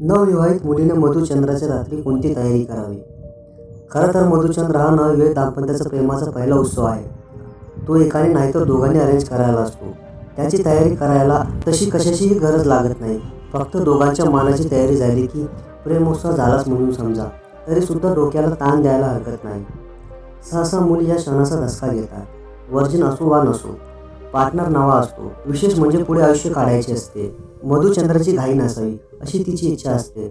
नवविवाहित मुलीने मधुचंद्राच्या रात्री कोणती तयारी करावी? खरं तर मधुचंद्र हा नवविवाहित दाम्पत्याचा प्रेमाचा पहिला उत्सव आहे. तो एकाने नाहीतर दोघांनी अरेंज करायला असतो. त्याची तयारी करायला तशी कशाचीही गरज लागत नाही. फक्त दोघांच्या मानाची तयारी झाली की प्रेमोत्सव झालाच म्हणून समजा. तरीसुद्धा डोक्याला ताण द्यायला हरकत नाही. सहसा मुली या क्षणाचा धसका घेतात. वर्जिन असो वा नसो पार्टनर नावा असतो. विशेष म्हणजे पुढे आयुष्य काढायचे असते. मधुचंद्राची घाई नसावी अशी तिची इच्छा असते.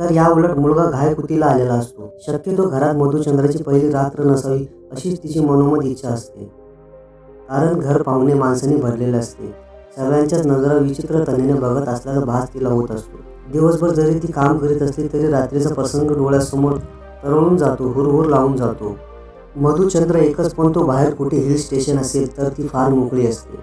तर या उलट मुलगा घायकुतीला आलेला असतो. शक्यतो घरात मधुचंद्राची पहिली रात्र नसावी अशीच तिची मनोमत इच्छा असते. कारण घर पाहुणे माणसाने भरलेले असते. सगळ्यांच्याच नजरा विचित्र तऱ्हेने बघत असल्याचा भास तिला होत असतो. दिवसभर जरी ती काम करीत असली तरी रात्रीचा प्रसंग डोळ्यासमोर तरळून जातो हुरहुर लावून जातो. मधुचंद्र एकच पण तो बाहेर कुठे हिल स्टेशन असेल तर ती फार मोकळी असते.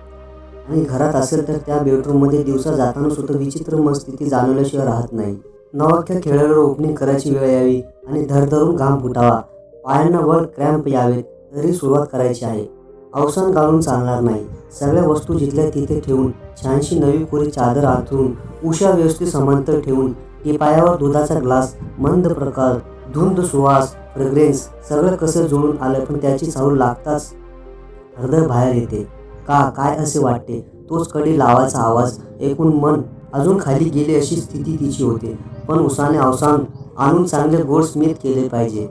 आणि घरात असेल तर त्या बेडरूममध्ये दिवसा जाताना सुद्धा विचित्र मनस्थिती जाणवल्याशिवाय राहत नाही. नवाख्या खेळाडूला ओपनिंग करायची वेळ यावी आणि धरधरून घाम फुटावा. पायांना वर क्रॅम्प यावेत तरी सुरुवात करायची आहे. अवसान घालून चालणार नाही. सगळ्या वस्तू जिथल्या तिथे ठेवून छानशी नवी कोरी चादर आथरून उषा व्यवस्थित समांतर ठेवून टिपायावर दुधाचा ग्लास मंद प्रकार धुंद सुवास फ्रेग्रेन्स सगळं कसं जुळून आलं पण त्याची चाहूल लागताच हृदय बाहेर येते. का काय असे वाटते? तोच कडी लावायचा आवाज. ऐकून मन अजून खाली गेले अशी स्थिती तिची होते. पण उसाने अवसान आणून चांगले गोड स्मित केले पाहिजे.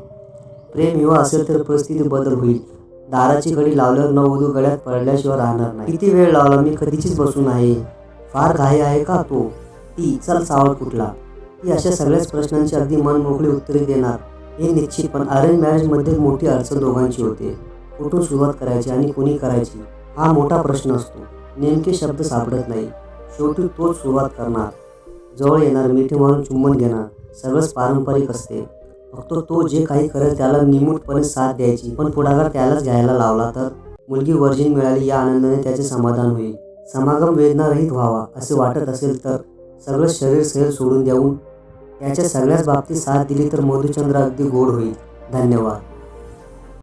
प्रेम युवा असेल तर परिस्थिती बदल होईल. दाराची कडी लावल्यावर नवधू गळ्यात पडल्याशिवाय राहणार नाही. किती वेळ लावला? मी कधीचीच बसून आहे फार घाई आहे का तो? ती चल सावळ कुठला? ती अशा सगळ्याच प्रश्नांची अगदी मन मोकळी उत्तरे देणार. हे निश्चित पण अरेंज मॅरेजमध्ये मोठी अडचण दोघांची होते. कुठून सुरुवात करायची आणि कोणी करायची हा मोठा प्रश्न असतो. नेमके शब्द सापडत नाही. शेवटी तोच सुरुवात करणार. जवळ येणार मिठी मारून चुंबन घेणार. सगळंच पारंपरिक असते. फक्त तो जे काही करेल त्याला निमूटपणे साथ द्यायची. पण पुढाकार त्यालाच घ्यायला लावला तर? मुलगी वर्जिन मिळाली या आनंदाने त्याचे समाधान होईल. समागम वेदनारहित व्हावा असे वाटत असेल तर? सगळं शरीर सैल सोडून देऊन याच्या सगळ्याच बाबतीत साथ दिली तर मधुचंद्र अगदी गोड होईल. धन्यवाद.